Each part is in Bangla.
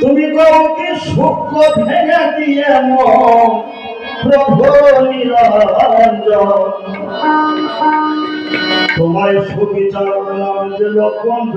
তুমি কাউকে সূক্ষ্ম ভেঙে দিয়ে প্রভু নিরঞ্জন। তোমায় সুবিচার নাম দিল কণ্ঠ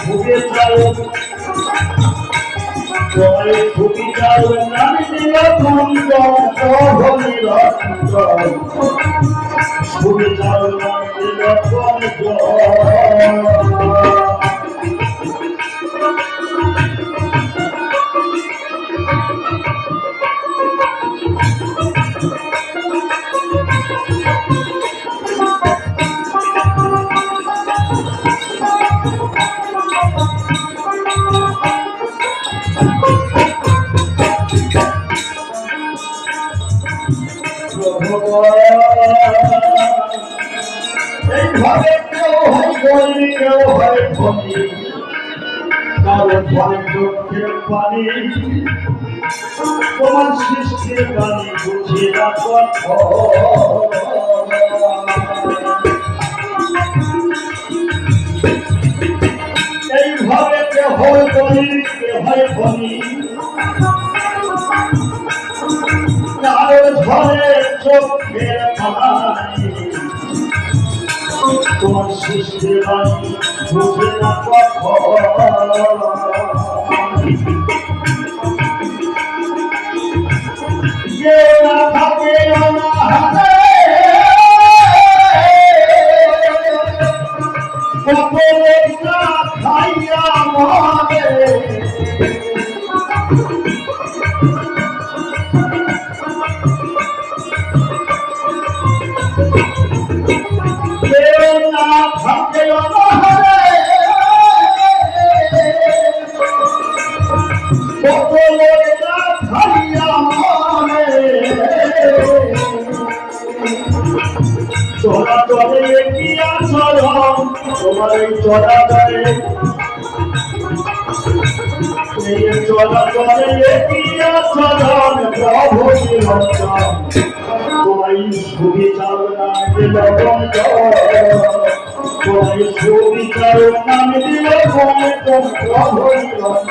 বিচারের চালক জয় খুবই চাল নামে দিল খুবই নামে দিল কুন্দ কেউ হয় ধনী কারও ঘরে চোখের পানি, তোমার সৃষ্টির বাণী বুঝি না এইভাবে কে হয় গরিব কে হয় কারও ঘরে চোখের পানি তোমার সৃষ্টি বাণী বুঝে না কথা। তোমার এই চলা চলে এই চলা চলে কি আচরণ প্রভু নিরঞ্জন তোমার সুবিচার তোমার সুবিচার নাম দিল তোমার সুবিচার নাম দিল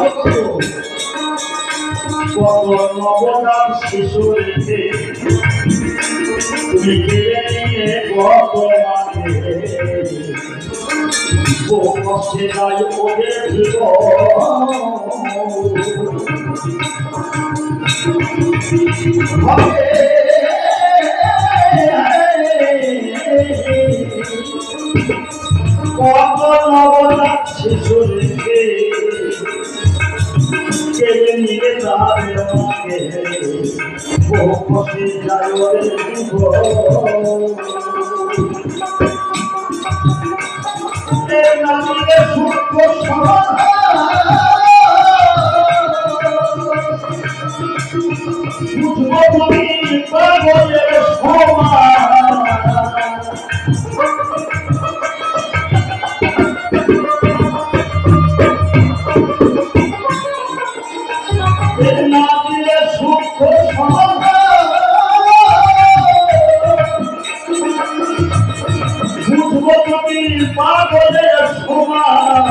বিচার কত নবদান শিশু রেখে তুমি কেড়ে নিয়ে কত মানে ও কষ্টে যায় ওদের কত নবদান শিশু নিয়ে যাবে আমাকে বসে যায় রে জীবন এ নামিলে সূক্ষ্ম সমাধান না দিলে সূক্ষ্ম সমাধান বুঝব তুমি পাগলের সমান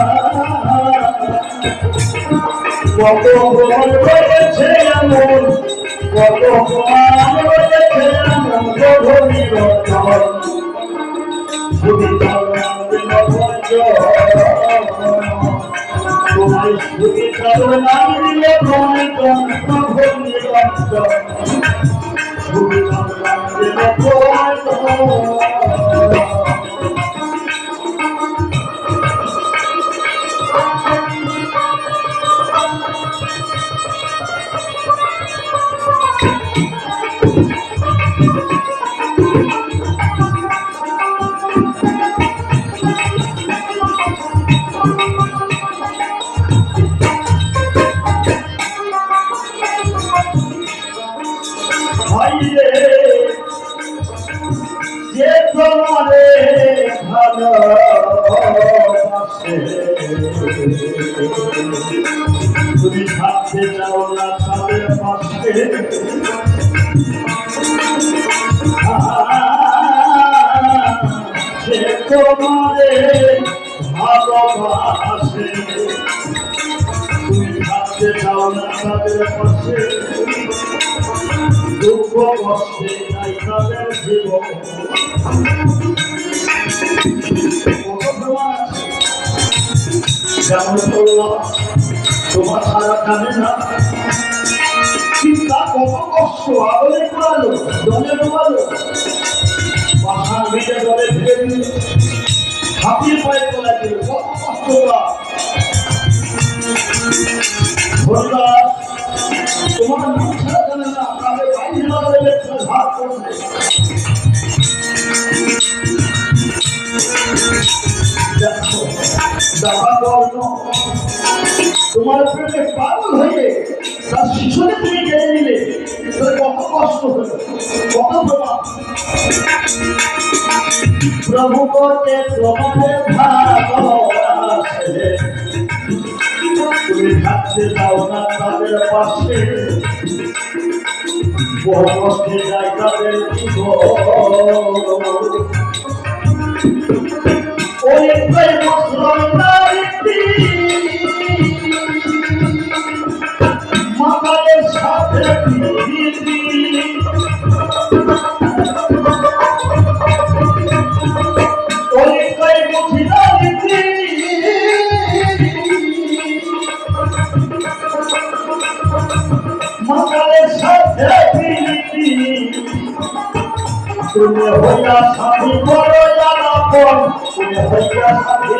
কত গ্রহণ রয়েছে এমন কত প্রমাণ শুধু কারও নাম দিলে যন্ত্র ভূমি রক্ত শুধু কারও নাম দিলে তোমায় ভাইরে তুমি থাকতে চাও না তাদের পাশে। সে তোমারে ভালোবাসে। তুমি থাকতে চাও না তাদের পাশে। দুঃখ কষ্টে নাই তাদের জীবন। যেমন তোমার সারা কানে না চিন্তা কত কষ্ট আগুনে পোড়ালো জলে ডোবালো বাসার ভিটে জলে ফেলে দিল হাতিয়ে পায়ে তোলা দিল কত কষ্ট ওরা বললাম তোমার মুখ ছাড়া জানে না তাহলে বাইরে না বলে ভাগ করবে দাবা বর্ণ তোমার প্রেমে পাগল হয়ে তার শিশুকে তুমি কেড়ে নিলে কত কষ্ট হলো, কত প্রমাণ প্রভু করতে তোমাদের ভালোবাসে। তুমি থাকতে চাও না তাদের পাশে। বড় কষ্টে যায় তাদের জীবন। তুমি হইয়া সাথী বড় জানাপন তুমি হইয়া সাথী